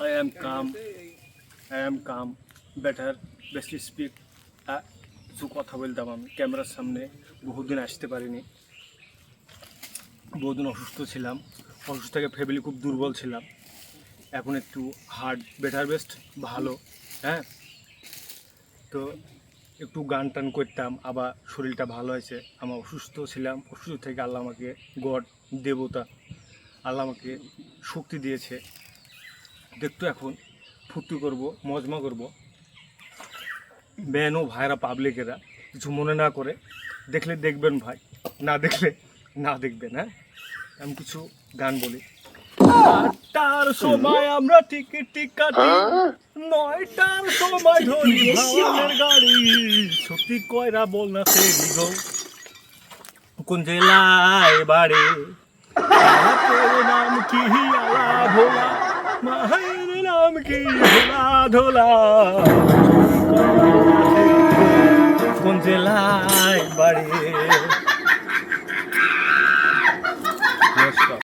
I am calm. I am calm. Better. Best speak. কিছু কথা বলতাম আমি ক্যামেরার সামনে বহুদিন আসতে পারিনি বহুদিন অসুস্থ ছিলাম অসুস্থ থেকে ফ্যামিলি খুব দুর্বল ছিলাম এখন একটু হার্ড বেটার বেস্ট ভালো হ্যাঁ তো একটু গান টান করতাম আবার শরীরটা ভালো হয়েছে আমার অসুস্থ ছিলাম অসুস্থ থেকে আল্লাহ আমাকে গড, দেবতা, আল্লাহ আমাকে শক্তি দিয়েছে দেখতো এখন, ফুর্তি করব, মজমা করব। ও ভাইরা পাবলিকেরা কিছু মনে না করে, দেখলে দেখবেন ভাই, না দেখলে না দেখবেন হ্যাঁ? আমি কিছু গান বলি। আটটার সময় আমরা টিকিট টিকাটি নয়টার সময় ধরি ভাওয়ালের গাড়ি। সত্যি কয়রা বল না গো কোন জেলায় বাড়ে? নাম কি আলা ভোলা? নাম কি ধোলা কোন জেলায় বাড়ে?